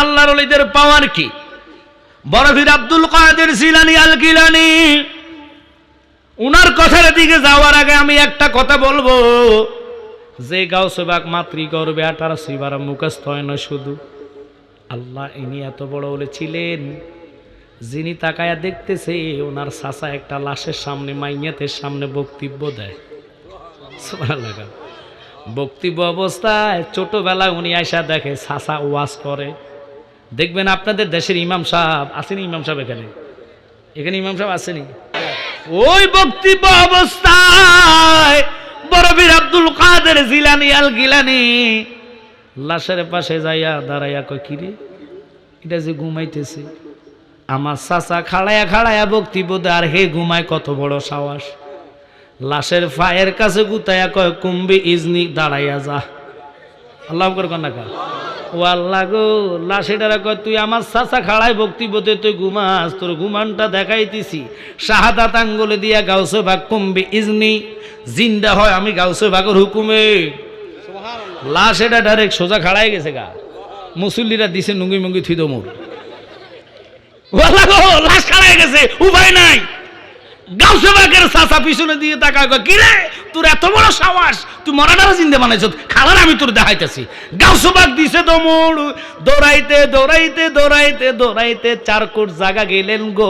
আল্লাহর অলিদের পাওয়ার কি? বরফির আব্দুল কাদের জিলানি আল গিলানি উনার কথার দিকে যাওয়ার আগে আমি একটা কথা বলব। যে গাও সেবাক মাতৃ করবে আটার শিবার মুখস্থ হয় না শুধু। আল্লাহ ইনি এত বড় বলে ছিলেন। যিনি তাকায়া দেখতেছে ওনার চাচা একটা লাশের সামনে, মাইয়াতের সামনে বক্তব্য দেয়। বক্তব্য অবস্থায় ছোটবেলায় উনি আয়সা দেখে সাসা ওয়াজ করে। দেখবেন আপনাদের দেশের ইমাম সাহেব আসেনি, ইমাম সাহেব এখানে? এখানে ইমাম সাহেব আসেনি? ওই বক্তব্য অবস্থায় বরবীর আব্দুল কাদের জিলানি আল গিলানি লাশের পাশে যাইয়া দাঁড়াইয়া কয় কিরে এটা যে ঘুমাইতেছে। আমার চাচা খাড়ায়া খাড়ায়া বক্তব্য আর হে ঘুমায় কত বড় সাহস? লাশের ফায়ের কাছে গুতায়া কয়, কুম্বি ইজনি, দাঁড়াইয়া যা। আল্লাহ করে কন্যা ও আল্লাহ গো লাশেটারা কয় তুই আমার চাচা খাড়ায় বক্তব্যতে তুই ঘুমাস তোর ঘুমানটা দেখাইতেছি। শাহাদাত আঙ্গুলে দিয়া গাউসে ভাগ কুম্বি ইজনি জিন্দা হয় আমি গাউসে ভাগের হুকুমে। ডাইরেক্ট সোজা খাড়াই গেছে গা। মুসল্লিরা দিছে নুঙ্গি মুঙ্গি থুই দমুর লাশ খাড়াই গেছে উপায় নাই। গাউসে বাগের চাচা পিছনে দিয়ে তাকা কয়, কি তোর এত বড় সাহস? তুই মরাটারা চিনতে বানাইছ খাবার আমি তোর দেখাইতেছি। গাউসে বাগ দিছে দমড় দৌড়াইতে দৌড়াইতে দৌড়াইতে দৌড়াইতে চার কোট জায়গা গেলেন গো।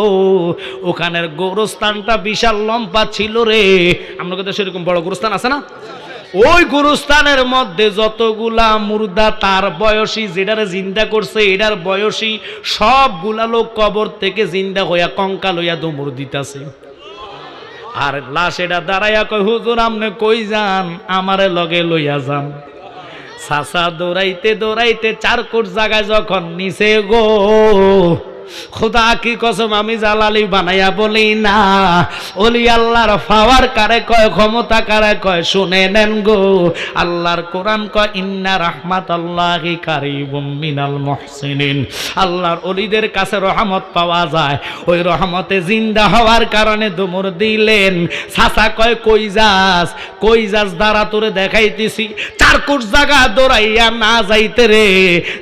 ওখানের গোরস্থানটা বিশাল লম্বা ছিল রে। আমরা কাছে সেরকম বড় গোরস্থান আছে না? ওই গুরুস্থানের মধ্যে যতগুলা মুর্দা তার বয়সী যেটারে জিন্দা করছে এটার বয়সী সবগুলা লোক কবর থেকে জিন্দা হইয়া কঙ্কাল হইয়া দমর দিতাছে। আর লাশ এটা দাঁড়াইয়া কই হুজুর আমনে কই যান? আমারে লগে লইয়া যান। সাসা দৌড়াইতে দৌড়াইতে চার কোট জায়গায় যখন নিচে গো খোদা কি কসম, আমি জালালি বানাইয়া বলি না। ওলি আল্লাহর পাওয়ার কারে কয়, ক্ষমতা কারে কয়, শুনে নেন গো। আল্লাহর কোরআন কয়, ইন্না রাহমাত আল্লাহি কারিবুম মিনাল মুহসিনিন। আল্লাহর অলিদের কাছে রহমত পাওয়া যায়। ওই রহমতে জিন্দা হওয়ার কারণে দুমর দিলেন। সাসা কয়, কই যাস? দ্বারা তোরে দেখাইতেছি। চার কোট জায়গা দৌড়াইয়া না যাইতে রে।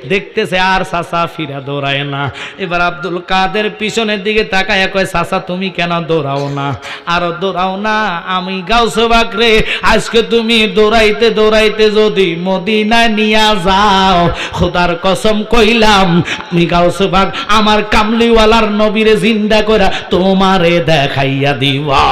দেখতেছে আর সাসা ফিরা দৌড়ায় না। এবার আব্দুল কাদের পিছনের দিকে তাকায় কয় সাসা তুমি কেন দৌড়াও না? আর দৌড়াও না, আমি গাউসে বাকরে আজকে তুমি দৌড়াইতে দৌড়াইতে যদি মদিনা নিয়া যাও, খোদার কসম কইলাম, আমি গাও বাগ আমার কামলিওয়ালার নবীরে জিন্দা করা তোমারে দেখাইয়া দিবা।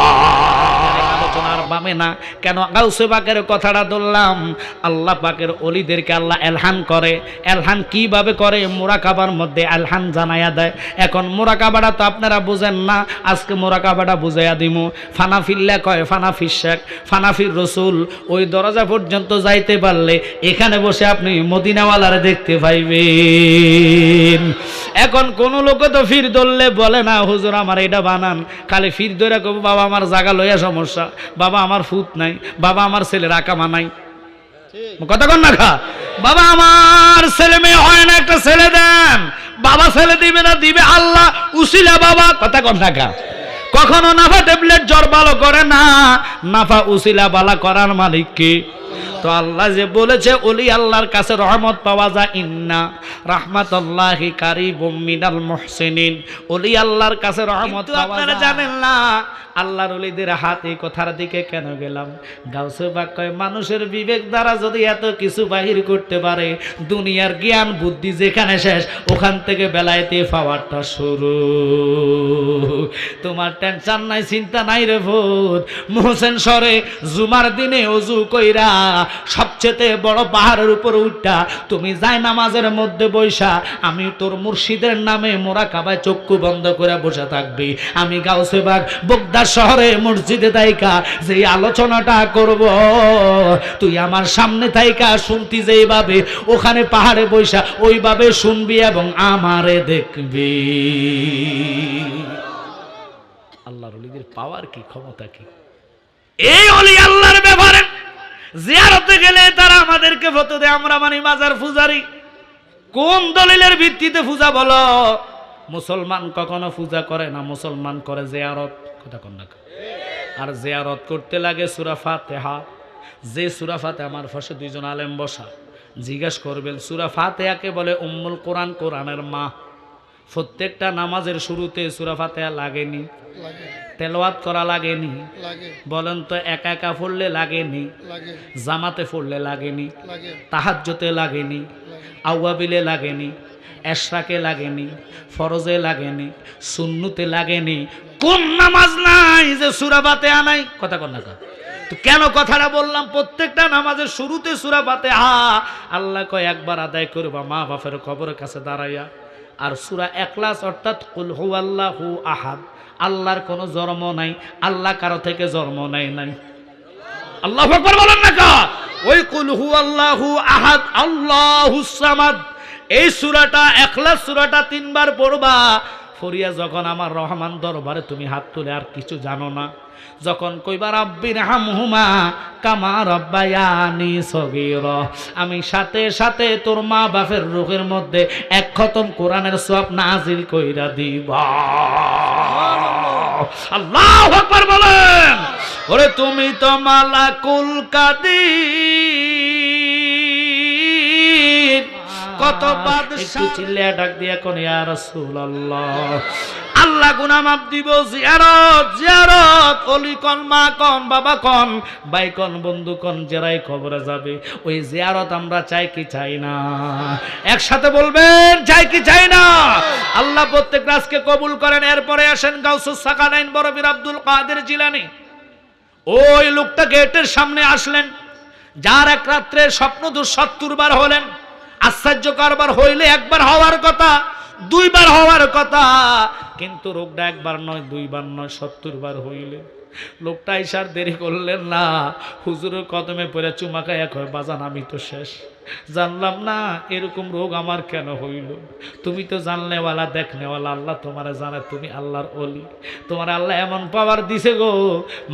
বামে না। কেন? গাউসে পাকের কথাটা ধরলাম। আল্লাহ পাকের অলিদেরকে আল্লাহ এলহান করে। এলহান কীভাবে করে? মোরাকাবার মধ্যে এলহান জানাইয়া দেয়। এখন মোরাকাবাটা তো আপনারা বুঝেন না। আজকে মোরাকাবাটা বুঝাইয়া দিমু। ফানাফিল্লা কয়? ফানাফির শেখ, ফানাফির রসুল। ওই দরজা পর্যন্ত যাইতে পারলে এখানে বসে আপনি মদিনাওয়ালারে দেখতে পাইবেন। এখন কোন লোক তো ফির ধরলে বলে না, হুজুর, আমার এটা বানান। খালি ফির ধরে কব, বাবা, আমার জায়গা লইয়া সমস্যা। বাবা আমার ফুত নাই বাবা আমার ছেলের আকামা নাই। কথা কন না খা। বাবা আমার ছেলে মেয়ে হয় না একটা ছেলে দেন। বাবা ছেলে দিবে না দিবে আল্লাহ উসিলা বাবা। কথা কর না খা। কখনো নাফা ট্যাবলেট জ্বর ভালো করে না নাফা উসিলা বালা করার মালিক কি? তো আল্লাহ যে বলেছে ওলি আল্লাহর কাছে রহমত পাওয়া যায় ইন্না রাহমাতুল্লাহি কারিবুম মিনাল মুহসিনিন। ওলি আল্লাহর কাছে রহমত যায়। জানেন না। আল্লাহর ওলিদের হাত কথার দিকে কেন গেলাম? গাউসে বাক্যয় মানুষের বিবেক দ্বারা যদি এত কিছু বাহির করতে পারে দুনিয়ার জ্ঞান বুদ্ধি যেখানে শেষ ওখান থেকে বেলাইতে পাওয়ারটা শুরু। তোমার টেনশন নাই চিন্তা নাই রে ভূত। মোহসেন সরে জুমার দিনে অজু কইরা সবচেয়ে বড় পাহাড়ের উপর উঠা। তুমি যাই নামাজের মধ্যে বৈশা আমি তোর মুর্শিদের নামে মোরা কাবায় চক্ষু বন্ধ করে বসে থাকবি। আমি গাউসে বাগ, বগদা শহরে মসজিদে তাইকা যে আলোচনাটা করব, তুই আমার সামনে তাইকা শুনতি যেইভাবে, ওখানে পাহাড়ে বৈশা ওইভাবে শুনবি এবং আমারে দেখবি। আল্লাহর অলিদের পাওয়ার কি, ক্ষমতা কি? এই অলি আল্লাহর ব্যাপারে জিয়ারতে গেলে তারা আমাদেরকে ফটো দেয়। আমরা মানি মাজার পূজারি। কোন দলিলের ভিত্তিতে পূজা বলো? মুসলমান কখনো পূজা করে না, মুসলমান করে জিয়ারত। কথা কন না আর জিয়ারত করতে লাগে সুরা ফাতেহা। যে সুরা ফাতে আমার ফাঁসে দুইজন আলেম বসা। জিজ্ঞাসা করবেন, সুরা ফাতেহাকে বলে উম্মুল কোরআন, কোরআনের মা। প্রত্যেকটা নামাজের শুরুতে সুরা ফাতেহা লাগেনি। লাগে। তেলাওয়াত করা লাগেনি। লাগে। বলেন তো একা একা পড়লে লাগেনি? জামাতে পড়লে লাগেনি? লাগে। তাহাজ্জতে লাগেনি? লাগে। আউয়াবিলে লাগেনি? এশরাকে লাগেনি? ফরজে লাগেনি? সুন্নুতে লাগেনি? কোন নামাজ নাই যে সুরাবাতে আনাই কথা কর না তো কেন কথাটা বললাম? প্রত্যেকটা নামাজের শুরুতে সুরাবাতে হা আল্লাহ কয় একবার আদায় করবা মা বাপের কবরের কাছে দাঁড়াইয়া। আর সুরা একলাস অর্থাৎ কুল হু আল্লাহ আহাদ। আল্লাহর কোনো জন্ম নাই, আল্লাহ কারও থেকে জন্ম নাই নাই। আল্লাহ বলেন না কা? ওই কুল হু আল্লাহু আহাদ, আল্লাহু সামাদ। এই সুরাটা একলাস সুরাটা তিনবার পড়বা। ফরিয়া যখন আমার রহমান দরবারে তুমি হাত তুলে আর কিছু জানো না যখন কইবা রাব্বির হামহুমা কামা রব্বায়ানি সগীর আমি সাথে সাথে তোর মা বাপের রোগের মধ্যে এক খতম কোরআনের সব নাজিল কইরা দিবা। আল্লাহ আকবার বলেন ওরে তুমি তো মালাকুল কাদির কত বাদশা চিল্লিয়া ডাক দিয়া কোন ইয়া রাসূলুল্লাহ। আল্লাহ গুনাহ মাফ দিব জিয়ারত জিয়ারত। অলি কন মা কন বাবা কন ভাই কন বন্ধু কন জেরাই খবরে যাবে। ওই জিয়ারত আমরা চাই কি চাই না? একসাথে বলবেন চাই কি চাই না? আল্লাহ প্রত্যেক রাজকে কবুল করেন। এরপরে আসেন গাউসুস সাকানাইন বরবির আব্দুল কাদের জিলানি। ওই লোকটা গেটের সামনে আসলেন। যার এক রাত্রে স্বপ্ন দুঃসত্তর বার হলেন। আশ্চর্য কারবার হইলে একবার হওয়ার কথা, দুইবার হওয়ার কথা। কিন্তু রোগটা একবার নয়, দুইবার নয় সত্তর বার হইলে। লোকটা ইসার দেরি করলেন না। হুজুরের কদমে পড়ে চুমা এক কয়, বাজান, আমি তো শেষ। জানলাম না, এরকম রোগ আমার কেন হইল? তুমি তো জানলেওয়ালা, দেখনেওয়ালা, আল্লাহ তোমার জানে, তুমি আল্লাহর অলি তোমার আল্লাহ এমন পাওয়ার দিছে গো,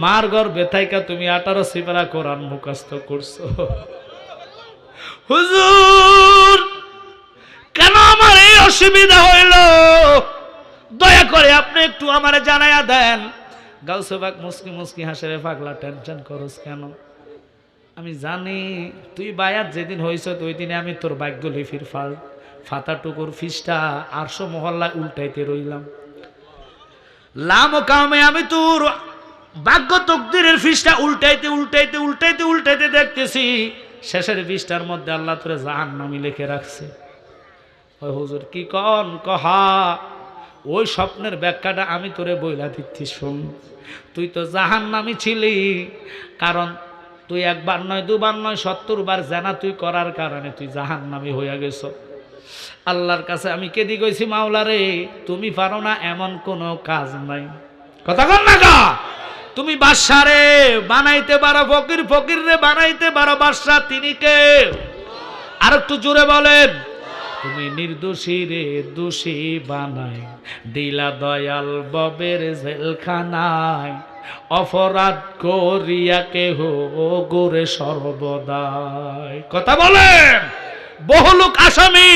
মার ঘর বেথাইকা তুমি আঠারো সিপারা কোরআন মুখস্থ করছ। হুজুর, কেন আমার এই অসুবিধা হইল? দয়া করে আপনি একটু আমারে জানাইয়া দেন। গাউসবাক মুসকি মুসকি হাসে পাগলা, টেনশন করস কেন? আমি জানি, তুই বায়াত যেদিন হয়েছ ওই দিনে আমি তোর ভাগ্য লিফির ফাল ফাতা টুকুর ফিসটা আরশো মহল্লায় উল্টাইতে রইলাম। লাম কামে আমি তোর ভাগ্য তকদিরের ফিসটা উল্টাইতে উল্টাইতে উল্টাইতে উল্টাইতে দেখতেছি। শেষের ফিসটার মধ্যে আল্লাহ তোরে জাহান নামি লিখে রাখছে। ওই হুজুর কি কন? কহা, ওই স্বপ্নের ব্যাখ্যাটা আমি তোরে বইলা দিচ্ছি, শোন। তুই তো জাহান নামি ছিলি, কারণ তুই একবার নয়, দুবার নয়, সত্তর বার জানা তুই করার কারণে তুই জাহান নামি হইয়া গেছ। আল্লাহর কাছে আমি কেদি গেছি মাওলারে, তুমি পারো না এমন কোনো কাজ নাই। কথা কন না তুমি বাদশারে বানাইতে পারো, ফকির ফকির রে বানাইতে পারো বাদশা তিনি কে? আর একটু জোরে বলেন। তুমি নির্দোষী রে দোষী বানাই দিলা দয়াল ববের জেলখানায়, অপরাধ করিয়া কেহ গোরে সর্বদাই কথা বলেন। বহু লোক আসামি,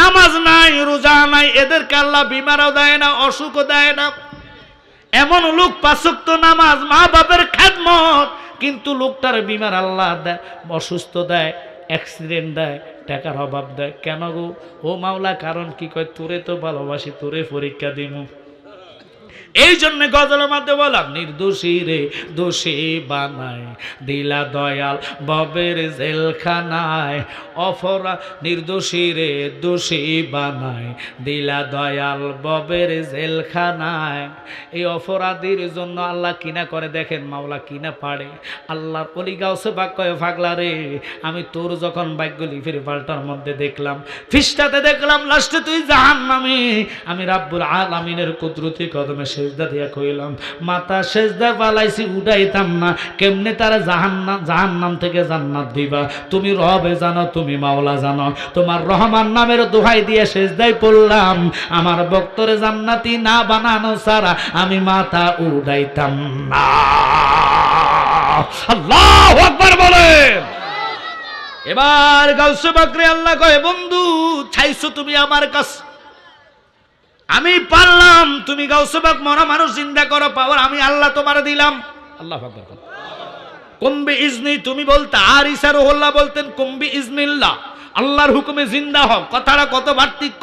নামাজ নাই, রোজা নাই, এদেরকে আল্লাহ বিমারও দেয় না, অসুখও দেয় না। এমন লোক পাঁচক্ত নামাজ, মা বাপের খেদমত। কিন্তু লোকটার বিমার আল্লাহ দেয়, অসুস্থ দেয় অ্যাক্সিডেন্ট দেয়, টাকার অভাব দেয়। কেন গো? ও মাওলা, কারণ কি কয়? তোরে তো ভালোবাসি, তোরে পরীক্ষা দিমু। এই জন্য গজলের মধ্যে বললাম, নির্দোষী রে, দোষী বানায়, দিলা দয়াল ববের জেলখানায়, অফরা নির্দোষী রে, দোষী বানায়, দিলা দয়াল ববের জেলখানায়। এই অপরাধীর জন্য আল্লাহ কিনা করে দেখেন, মাওলা কিনা পারে। আল্লাহর অলি গাউসে বাক্য, ফাগলা রে, আমি তোর যখন ভাগ্য লিফির পাল্টার মধ্যে দেখলাম, ফিস্টাতে দেখলাম, লাস্টে তুই জাহান নামি আমি রাব্বুল আলামিনের কুদরতি কদমে সেজদা দিয়া কইলাম মাথা সেজদা পালাইছি উঠাইতাম না। কেমনে তারা জাহান্নাম জাহান্নাম থেকে জান্নাত দিবা? তুমি রবে জানো, তুমি মাওলা জানো। তোমার রহমান নামের দোহাই দিয়ে সেজদাই পড়লাম। আমার বক্তরে জান্নাতি না বানানো সারা আমি মাথা উড়াইতাম না। আল্লাহ আকবার বলেন। এবার গাউসে বাকরে আল্লাহ কয়, বন্ধু, চাইছো তুমি আমার কাছে আমি পারলাম তুমি গাউসবাক মরা মানুষ জিন্দা করো পাওয়ার আমি আল্লাহ তোমার দিলাম। আল্লাহ কুম্বি ইজনি তুমি বলতে আর ইসার বলতেন কুম্বি ইজনিল্লাহ। আল্লাহর হুকুমে জিন্দা হও। কথাটা কত পার্থক্য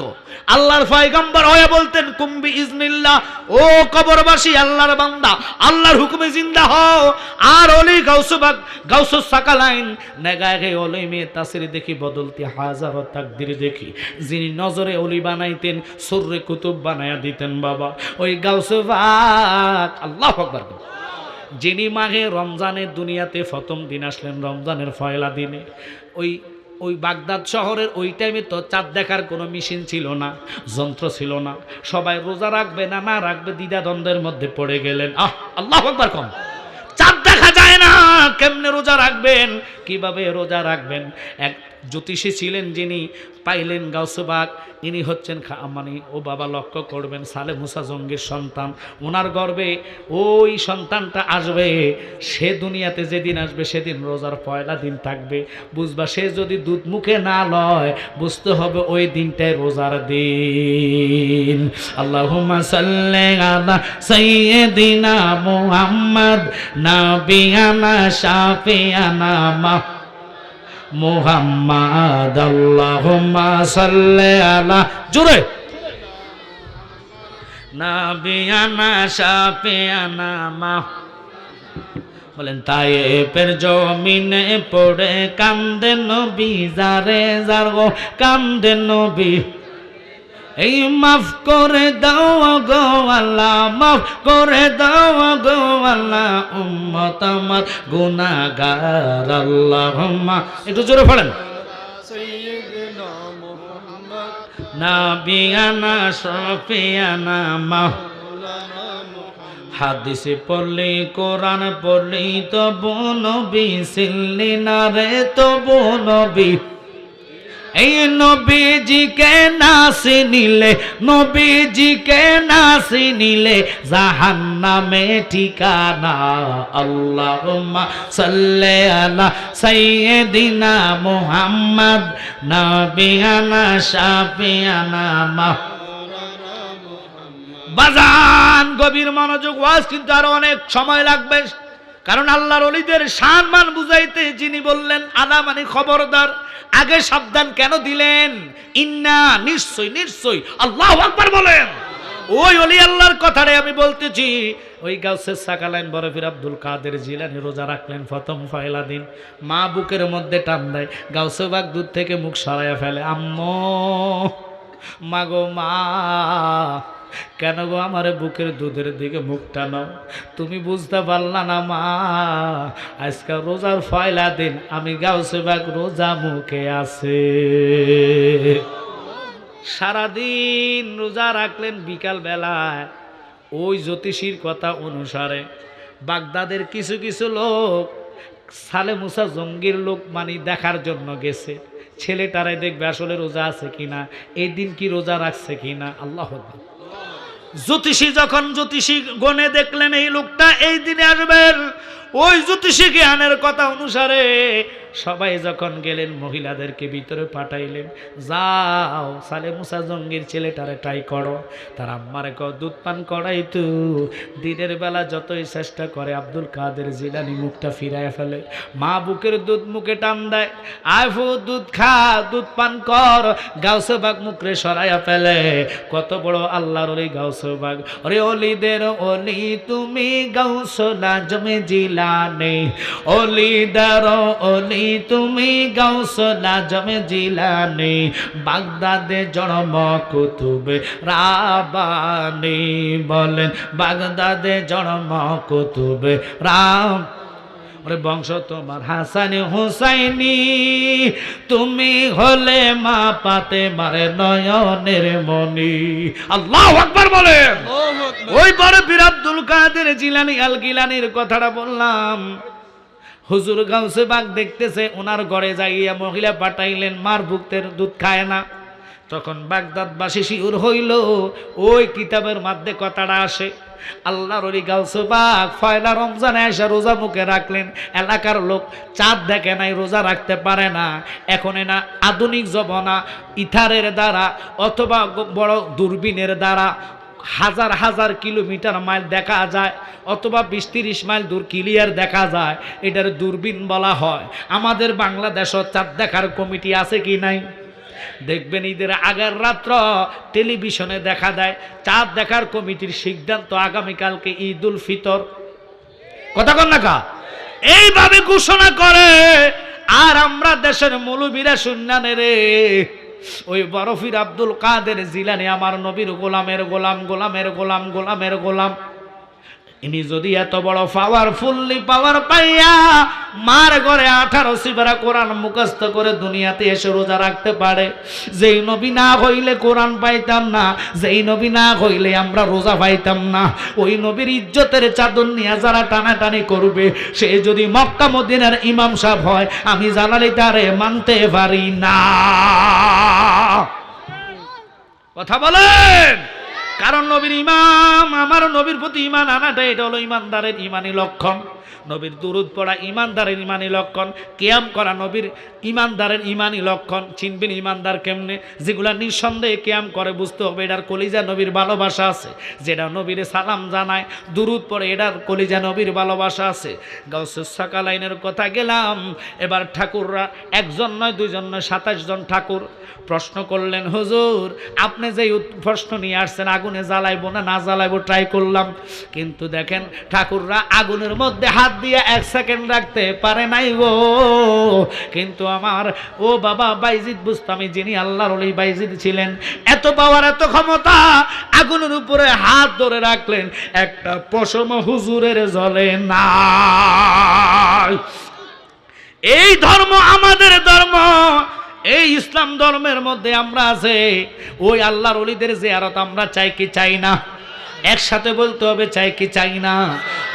আল্লাহর পয়গম্বর হয়ে বলতেন কুম্বি ইজনিল্লাহ ও কবরবাসী, আল্লাহর বান্দা, আল্লাহর হুকুমে জিন্দা হও। আর অলি গাউসবাগ, গাউসুস সাকালাইন, নেগাগে অলি মে তাসির দেখি বদলতি হাজার তাকদির দেখি। যিনি নজরে অলি বানাইতেন, সুররে কুতুব বানায়া দিতেন বাবা। ওই গাউসবাগ, আল্লাহ আকবার যিনি মাঘে রমজানের দুনিয়াতে প্রথম দিন আসলেন, রমজানের ফয়লা দিনে। ওই ওই বাগদাদ শহরের ওই টাইমে তো চাঁদ দেখার কোনো মেশিন ছিল না, যন্ত্র ছিল না। সবাই রোজা রাখবে না না রাখবে, দ্বিধাদ্বন্দ্বের মধ্যে পড়ে গেলেন। আহ, আল্লাহ একবার কম। চাঁদ দেখা যায় না, কেমনে রোজা রাখবেন? কীভাবে রোজা রাখবেন? এক জ্যোতিষী ছিলেন যিনি, পাইলেন গাউসবাগ। ইনি হচ্ছেন মানে ও বাবা লক্ষ্য করবেন, সালে মুসা জঙ্গির সন্তান। ওনার গর্বে ওই সন্তানটা আসবে। সে দুনিয়াতে যেদিন আসবে, সেদিন রোজার পয়লা দিন থাকবে। বুঝবা, সে যদি দুধ মুখে না লয়, বুঝতে হবে ওই দিনটাই রোজার দিন। আল্লাহুম্মা সাল্লি আলা সাইয়্যিদিনা মুহাম্মদ, নাবিয়ানা শাফিয়ানা মা মুহাম্মাদ আল্লাহুম্মা সাল্লি আলা জোরে নাবিয়ানা, শাফিয়ানা, মা। বলেন তাই এপের জমিনে পড়ে কান্দে নবী, যারে যার গো কান্দে নবী। এই মাফ করে দাও গো আল্লাহ, মাফ করে দাও গো আল্লাহ, উম্মত আমার গুনাহগার, আল্লাহুম্মা। একটু জোরে পড়েন। নাবিয়ানা, সফিয়ানা মাহ হাদিসে পড়লি, কোরআন পড়লি তো বনবি সিল্লি না রে তো বনবি এই নবীজিকে নাসি নিলে, নবীজিকে নাসি নিলে জাহান্নামে ঠিকানা। আল্লাহুম্মা সাল্লি আলা সাইয়্যিদিনা মুহাম্মদ, নাবিয়ানা শাফিয়ানা মা বাজান, গভীর মনোযোগ, ওয়াজ কিন্তু আরও অনেক সময় লাগবে। কারণ আল্লাহর অলিদের সম্মান বুঝাইতে যিনি বললেন, আলা মানে খবরদার, আগে সাবধান কেন দিলেন? ইন্না, নিশ্চয় নিশ্চয়, আল্লাহ আকবার বলেন। ওই অলি আল্লাহর কথাটাই আমি বলতেছি। ওই গাউসের সাকালাইন বরফির আব্দুল কাদের জিলানি রোজা রাখলেন প্রথম ফয়লা দিন মা বুকের মধ্যে টান দেয় গাউসে বাগ দুধ থেকে মুখ সরাইয়া ফেলে, আম্মো, মাগো মা কেন গো আমার বুকের দুধের দিকে মুখ টানো তুমি বুঝতে পারলা না মা, আজকে রোজার ফয়লা দিন, আমি গাউসে বাগ রোজা মুখে আছে। সারাদিন রোজা রাখলেন বিকাল বেলায় ওই জ্যোতিষীর কথা অনুসারে। বাগদাদের কিছু কিছু লোক, সালে মুসা জঙ্গির লোক মানে দেখার জন্য গেছে। ছেলেটারাই দেখবে আসলে রোজা আছে কিনা এই দিন কি রোজা রাখছে কিনা, আল্লাহ। জ্যোতিষী যখন জ্যোতিষী গনে দেখলেন এই লোকটা এই দিনে আসবেন। ওই জ্যোতিষী জ্ঞানের কথা অনুসারে সবাই যখন গেলেন, মহিলাদেরকে ভিতরে পাঠাইলেন। যাও, সালে মুসা জঙ্গির ছেলেটারে ট্রাই করো। তার আম্মারে ক দুধ পান করাই তো। দিনের বেলা যতই চেষ্টা করে, আব্দুল কাদের জিলানি মুখটা ফিরায় ফেলে। মা বুকের দুধ মুখে টান দেয়। আয় ফু, দুধ খা, দুধ পান কর। গাউসে বাগ মুখরে সরাইয়া ফেলে। কত বড় আল্লাহর ওই গাউসে বাগ ওরে অলিদের অলি, তুমি গাউসলা জমে জিলানে। অলিদার অলি তুমি গাউসলা জমে জিলানে। বাগদাদে জন্ম কুতুবে রাবানি বলেন। বাগদাদে জন্ম কুতুবে রাম ওরে বংশ তোমার হাসানি হুসাইনি। তুমি হলে মা পাতে মারে নয়নের মনি আল্লাহ আকবার বলে ওই পরে বীর আব্দুল কাদের জিলানি আল গিলানির কথাটা বললাম। হুজুর গাউসে বাগ দেখতেছে ওনার ঘরে যাইয়া মহিলা পাঠাইলেন মার ভুক্তের দুধ খায় না। তখন বাগদাদবাসী শিউর হইল ওই কিতাবের মধ্যে কথাটা আসে। আল্লাহর ওই গাউসে বাগ ফয়লা রমজানে এসে রোজা মুখে রাখলেন। এলাকার লোক চাঁদ দেখে নাই, রোজা রাখতে পারে না। এখন না, আধুনিক জবনা ইথারের দ্বারা অথবা বড় দূরবীনের দ্বারা হাজার হাজার কিলোমিটার মাইল দেখা যায়, অথবা বিশ তিরিশ মাইল দূর ক্লিয়ার দেখা যায়। এটার দূরবীন বলা হয়। আমাদের বাংলাদেশত চাঁদ দেখার কমিটি আছে কি নাই? দেখবেন ঈদের আগের রাত্র টেলিভিশনে দেখা দেয়, চাঁদ দেখার কমিটির সিদ্ধান্ত আগামীকালকে ঈদ উল ফিতর। কথা কন না কা? এইভাবে ঘোষণা করে, আর আমরা দেশের মৌলবীরা শুননানে রে। ওই বরফির আব্দুল কাদের জিলানি, আমার নবীর গোলামের গোলাম গোলামের গোলাম গোলামের গোলাম। ইনি যদি এত বড় পাওয়ারফুললি পাওয়ার পাইয়া মার ঘরে আঠারো সিবারা কোরআন মুখস্থ করে দুনিয়াতে এসে রোজা রাখতে পারে। যেই নবী না হইলে কোরআন পাইতাম না, যেই নবী না হইলে আমরা রোজা পাইতাম না। ওই নবীর ইজ্জতের চাদর নিয়ে যারা টানাটানি করবে, সে যদি মক্কা মদিনার ইমাম সাহেব হয়, আমি জানালি তারে মানতে পারি না। কথা বলেন! কারণ নবীর ইমাম আমার নবীর প্রতি ইমান আনাটা এটা হলো ইমানদারের ইমানি লক্ষণ। নবীর দুরুদ পড়া ইমানদারের ইমানি লক্ষণ। কেয়াম করা নবীর ইমানদারের ইমানি লক্ষণ। চিনবেন ইমানদার কেমনে? যেগুলা নিঃসন্দেহে কেয়াম করে, বুঝতে হবে এটার কলিজা নবীর ভালোবাসা আছে। যেটা নবীর সালাম জানায়, দুরুদ পড়ে এটার কলিজা নবীর ভালোবাসা আছে। গাউসুসাকা লাইনের কথা গেলাম, এবার ঠাকুররা একজন নয়, দুইজন নয়, সাতাশ জন ঠাকুর প্রশ্ন করলেন, হুজুর, আপনি যে প্রশ্ন নিয়ে আসছেন, আগুনে জ্বালাইবো না না ট্রাই করলাম। কিন্তু দেখেন ঠাকুররা আগুনের মধ্যে হাত দিয়ে এক সেকেন্ড রাখতে পারে নাই গো। কিন্তু আমার, ও বাবা বাইজিদ বুঝতামি যিনি আল্লাহর ওলি বাইজিদ ছিলেন, এত পাওয়ার, এত ক্ষমতা আগুনের উপরে হাত ধরে রাখলেন, একটা পশম হুজুরের জলে না এই ধর্ম আমাদের ধর্ম, এই ইসলাম ধর্মের মধ্যে আমরা আছে। ওই আল্লাহর অলিদের জিয়ারত আমরা চাই কি চাই না? একসাথে বলতে হবে, চাই কি চাই না?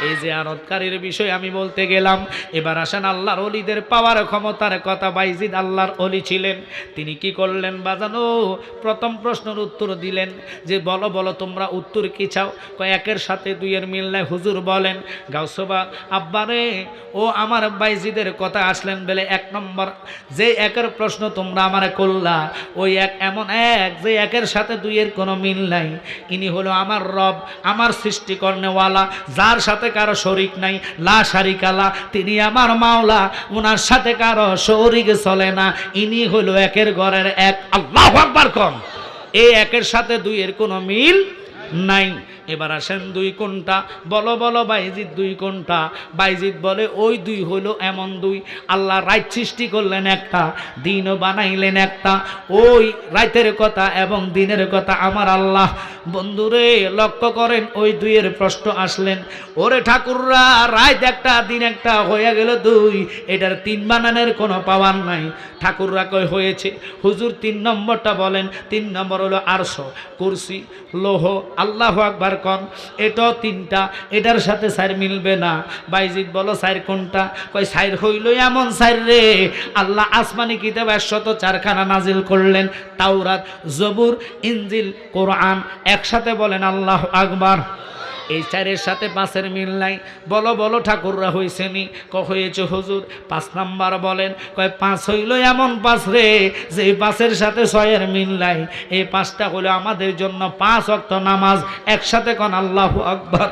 এই যে আরতকারীর বিষয় আমি বলতে গেলাম। এবার আসেন আল্লাহর অলিদের পাওয়ার ক্ষমতার কথা। বাইজিদ আল্লাহর অলি ছিলেন। তিনি কি করলেন বাজানো? প্রথম প্রশ্নের উত্তর দিলেন যে, বলো বলো, তোমরা উত্তর কি চাও? একের সাথে দুইয়ের মিল নাই, হুজুর বলেন। গাউসবা, আব্বারে, ও আমার বাইজিদের কথা আসলেন বলে এক নম্বর, যে একের প্রশ্ন তোমরা আমারে করলা, ওই এক এমন এক যে, একের সাথে দুইয়ের কোনো মিল নাই। ইনি হলো আমার রব। আমার সৃষ্টিকর্ণেওয়ালা যার সাথে কারও শরিক নাই, লা শারিকালা, তিনি আমার মাওলা ওনার সাথে কারও শরিক চলে না, ইনি হলো একের ঘরের এক। আল্লাহ আকবার কম এই একের সাথে দুইয়ের কোনো মিল নাই। এবার আসেন দুই কোনটা? বলো বলো বাইজিৎ দুই কোনটা? বাইজিৎ বলে, ওই দুই হলো এমন দুই। আল্লাহ রাত সৃষ্টি করলেন একটা, দিনও বানাইলেন একটা। ওই রাইতের কথা এবং দিনের কথা আমার আল্লাহ। বন্ধুরে, লক্ষ্য করেন, ওই দুইয়ের প্রশ্ন আসলেন। ওরে ঠাকুররা রাত একটা, দিন একটা, হয়ে গেল দুই। এটার তিন বানানের কোনো পাওয়ার নাই। ঠাকুররা কই হয়েছে। হুজুর তিন নম্বরটা বলেন, তিন নম্বর হলো আরশো, কুরসি, লোহ আল্লাহ আকবার কন, এটাও তিনটা, এটার সাথে সাইর মিলবে না। বাইজিদ বলো, সাইর কোনটা? কই সাইর হইল এমন সাইর রে। আল্লাহ আসমানি কিতাব একশত চারখানা নাজিল করলেন, তাওরাত, জবুর ইঞ্জিল কোরআন, একসাথে বলেন আল্লাহ আকবার। এই চারের সাথে পাঁচের মিল নাই। বলো বলো, ঠাকুররা হয়েছেনি ক হয়েছে হুজুর? পাঁচ নাম্বার বলেন, কয়, পাঁচ হইল এমন পাঁচ রে, যে পাঁচের সাথে ছয়ের মিল নাই। এই পাঁচটা হলো আমাদের জন্য পাঁচ অক্ত নামাজ। একসাথে কন, আল্লাহ আকবর।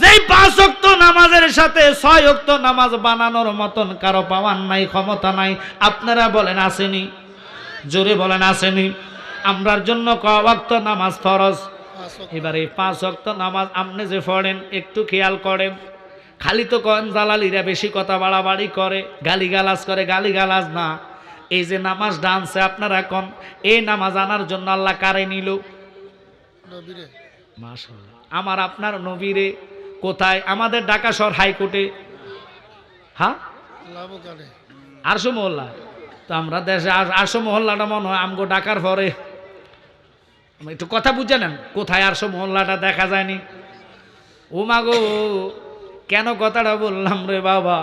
যেই পাঁচ অক্ত নামাজের সাথে ছয় অক্ত নামাজ বানানোর মতন কারও পাওয়ার নাই, ক্ষমতা নাই। আপনারা বলেন, আসেনি? জোরে বলেন, আসেনি? আমরার জন্য ক অক্ত নামাজ ফরজ? এবার পাঁচ অক্ত নামাজ আপনি যে পড়েন একটু খেয়াল করেন। খালি তো কন জালালিরা বেশি কথা বাড়াবাড়ি করে গালি গালাজ করে গালি গালাজ না। এই যে নামাজ ডান্সে আপনারা কন এই নামাজ আনার জন্য আল্লাহ কারে নিল? আমার আপনার নবীরে কোথায়? আমাদের ঢাকা শহর হাইকোর্টে। হ্যাঁ? আরশো মহল্লা তো আমরা দেশে আর- আরশো মহল্লাটা মনে হয় আমগো ডাকার পরে। একটু কথা বুঝে নেন, কোথায় আরশো মহল্লাটা দেখা যায়নি। ও মাগো কেন কথাটা বললাম রে বাবা?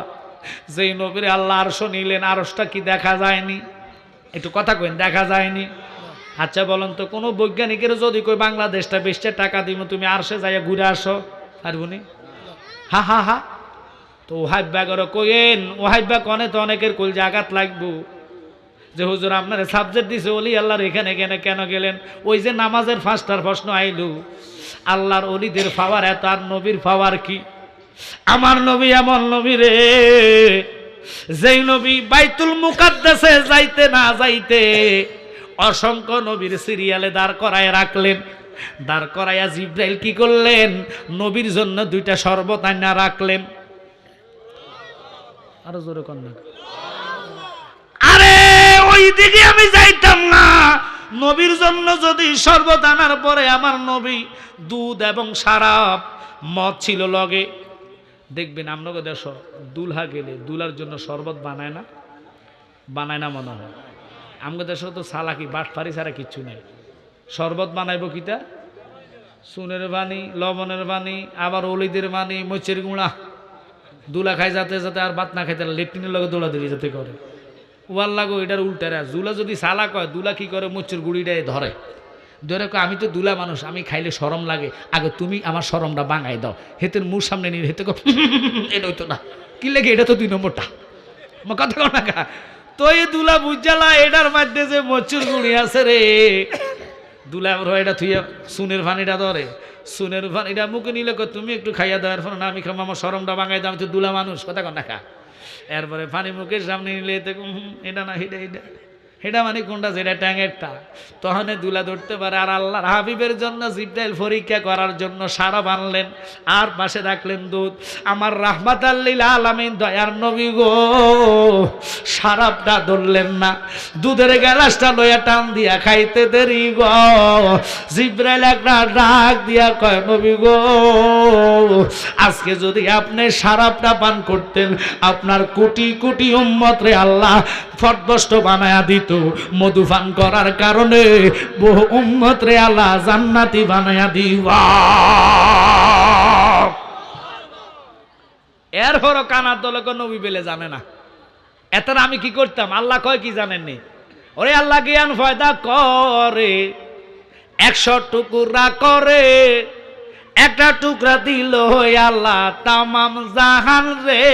যেই নবীরে আল্লাহ আরশো নিলেন, আরশটা কি দেখা যায়নি? একটু কথা কইন, দেখা যায়নি? আচ্ছা বলেন তো, কোনো বৈজ্ঞানিকের যদি কই বাংলাদেশটা বেশটা টাকা দিব তুমি আরশে যাইয়া ঘুরে আসো, পারবনি? হা হা হা। তো ওহাইব্যা করে কইেন ওহাইব্যা কনে তো অনেকের কইল জাগাত লাগবো। যে হুজুর আপনার সাবজেক্ট দিছে অলি আল্লাহর এখানে কেন কেন গেলেন? ওই যে নামাজের ফার্স্টার প্রশ্ন আইলু, আল্লাহর অলিদের পাওয়ার এত, আর নবীর পাওয়ার কি? আমার নবী এমন নবী রে, যেই নবী বাইতুল মুকাদ্দাসে যাইতে না যাইতে অসংখ্য নবীর সিরিয়ালে দাঁড় করায় রাখলেন। দাঁড় করাইয়া জিব্রাইল কি করলেন? নবীর জন্য দুইটা শরবত আইনা রাখলেন। আরও জোরে কন্যা ওই দিকে আমি যাইতাম না। নবীর জন্য যদি শরবত আনার পরে আমার নবী দুধ এবং সারাপ, মদ ছিল লগে। দেখবেন আপনাকে দেশ দুলহা গেলে দুলার জন্য শরবত বানায় না বানায় না মনে হয়। আমাদের দেশে তো সালাকি, বাটফারি ছাড়া কিচ্ছু নেই। শরবত বানাইব কিতা সুনের বাণী, লবণের বাণী, আবার অলিদের বাণী, মরিচের গুঁড়া। দুলা খাই যাতে যাতে আর ভাত না খাইতে লেট্রিনের লগে দোলা দৌড়ি যাতে করে। ওয়ার লাগো এটার উল্টারা দুলা যদি সালা কয়, দুলা কি করে মুচুর গুড়িটাই ধরে? ধরে কয়, আমি তো দুলা মানুষ, আমি খাইলে সরম লাগে। আগে তুমি আমার সরমটা বাঙাই দাও। হেতের মুখ সামনে নিয়ে হেতে কো এটা না। কি লেগে, এটা তো দুই নম্বরটা? আমার কথা কো না কা। তো এই দুলা বুঝালা, এটার মধ্যে যে মচুর গুড়ি আছে রে। দুলা বড় এটা থুইয়া সুনের পানিটা ধরে। সুনের পানিটা মুখে নিলে তুমি একটু খাইয়া দেওয়ার ফলে না আমি খাম, আমার সরমটা বাঙাই দাও, আমি তো দুলা মানুষ। কথা কন না এরপরে পানি মুখের সামনে নিলে এটা না হিডে এটা। এটা মানে কোনটা? যেটা ট্যাঙেরটা। তখন দুলা ধরতে পারে, আর আল্লাহর হাবিবের জন্য জিব্রাইল পরীক্ষা করার জন্য সারা বানলেন, আর পাশে রাখলেন দুধ আমার রাহমাত আল্লিল আলামিন, দয়ার নবী গো, সারাপটা ধরলেন না। দুধের গ্যালাসটা লইয়া টান দিয়া খাইতে দেরি গো। জিব্রাইল একটা ডাক দিয়া কয়, নবী গো, আজকে যদি আপনি সারাপটা পান করতেন, আপনার কোটি কোটি উম্মত রে আল্লাহ ফটদষ্ট বানায়া দিত। মধু পান করার কারণে বহু উম্মত রে আল্লাহ জান্নাতি বানায়া দিবা এর হরো কানার দলক নবী বেলে জানে না। এত আমি কি করতাম? আল্লাহ কয় কি জানেননি? ওরে আল্লাহ জ্ঞান ফয়দা করে, একশো টুকুরা করে, একটা টুকরা দিল আল্লাহ তামাম জাহান রে।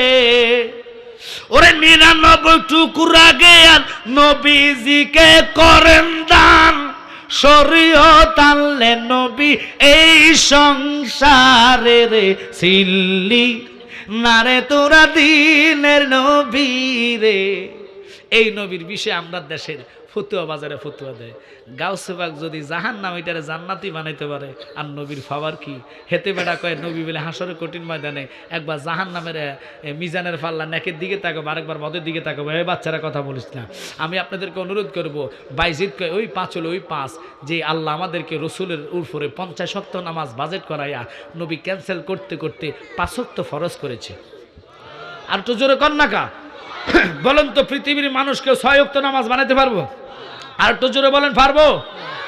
ওরে নিরানব্বই টুকুর আগে আর নবীজিকে করেন দান। নবী এই সংসারে রে সিল্লি। নারে তোরা দিনের নবী রে। এই নবীর বিষয়ে আমরা দেশের ফতুয়া বাজারে ফতুয়া দেয়। গাউসেবাগ যদি জাহান নাম এটারে জান্নাতি বানাইতে পারে। আর নবীর ফাবার কি? হেতে বেড়া কয়, নবী বলে হাসরে কঠিন ময়দানে একবার জাহান নামের মিজানের পাল্লা নেকের দিকে তাকাবো আরেকবার মদের দিকে তাকাবো এই বাচ্চারা কথা বলিস না। আমি আপনাদেরকে অনুরোধ করব, বাইজিদ কয়, ওই পাঁচ হলো ওই পাঁচ, যে আল্লাহ আমাদেরকে রসুলের উর্ফরে পঞ্চাশ শক্ত নামাজ বাজেট করাইয়া নবী ক্যান্সেল করতে করতে পাঁচক্ত ফরজ করেছে। আর তো জোরে কর না কা। বলেন তো পৃথিবীর মানুষকে ছয়ক্ত নামাজ বানাতে পারব? আর তো জোরে বলেন, পারব?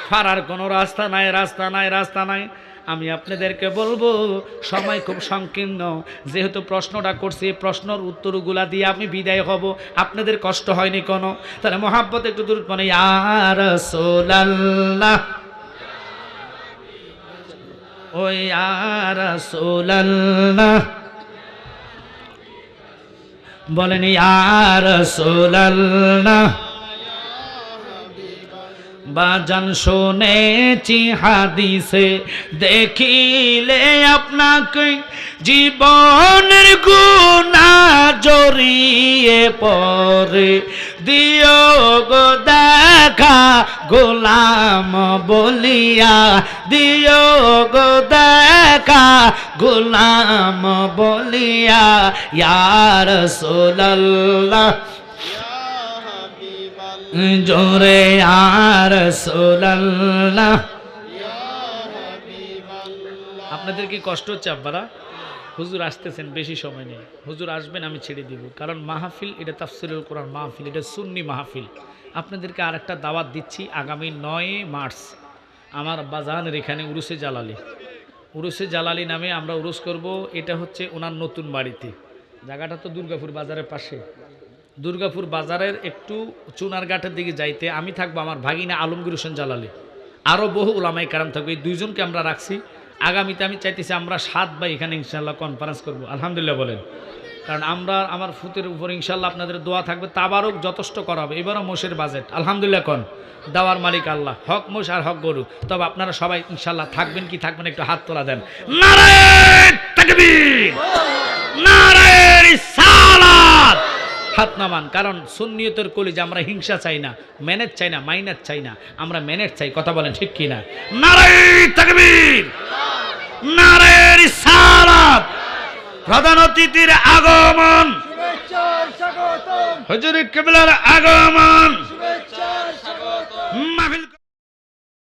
পারার কোনো রাস্তা নাই রাস্তা নাই রাস্তা নাই। আমি আপনাদেরকে বলব, সময় খুব সংকীর্ণ। যেহেতু প্রশ্নটা করছি প্রশ্নের উত্তরগুলা দিয়ে আমি বিদায় হব। আপনাদের কষ্ট হয়নি কোনো? তাহলে মহাব্বত একটু দূর মানে আর সোলাল্লাহ ওই আর সোলাল্লাহ বলেন ইয়ার সোলাল্লাহ বাজান শুনেছি হাদিসে, দেখিলে আপনাকে জীবনের গুণা জড়িয়ে পরে দিও গো দেখা গোলাম বলিয়া, দিও গো দেখা গোলাম বলিয়া ইয়ার সোলাল্লাহ জোরে আর সোলাল্লাহ। আপনাদের কি কষ্ট হচ্ছে আব্বারা? হুজুর আসতেছেন, বেশি সময় নেই। হুজুর আসবেন, আমি ছেড়ে দিব। কারণ মাহফিল, এটা তাফসিরুল কোরআন মাহফিল, এটা সুন্নি মাহফিল। আপনাদেরকে আরেকটা দাওয়াত দিচ্ছি আগামী নয় মার্চ। আমার বাজানের এখানে উরুসে জালালি। উরুসে জালালি নামে আমরা উরুস করব। এটা হচ্ছে ওনার নতুন বাড়িতে। জায়গাটা তো দুর্গাপুর বাজারের পাশে। দুর্গাপুর বাজারের একটু চুনারঘাটের দিকে যাইতে আমি থাকব আমার ভাগিনা আলমগীর হোসেন জালালি। আরও বহু ওলামাই কারাম থাকবে, এই দুইজনকে আমরা রাখছি। আগামীতে আমি চাইতেছি আমরা সাত বা এখানে ইনশাল্লাহ কনফারেন্স করব। আলহামদুলিল্লাহ বলেন। কারণ আমরা আমার ফুতের উপর ইনশাল্লাহ আপনাদের দোয়া থাকবে, তাবারক যথেষ্ট করা হবে। এবারও মোষের বাজেট। আলহামদুলিল্লাহ কন? দাওয়ার মালিক আল্লাহ। হক মোষ আর হক গরু। তবে আপনারা সবাই ইনশাল্লাহ থাকবেন কি থাকবেন একটু হাত তোলা দেন। নারায়ণ নারায়ণ সালাত হাত নামান কারণ সুন্নিয়তের কলি যে আমরা হিংসা চাই না ম্যানেজ চাই না মাইনার চাই না আমরা ম্যানেজ চাই কথা বলেন ঠিক কি না নারায়ণ তাকবীর! নারায়ণ সালাত প্রধান অতিথির আগমন! হজুর কেবলার আগমন!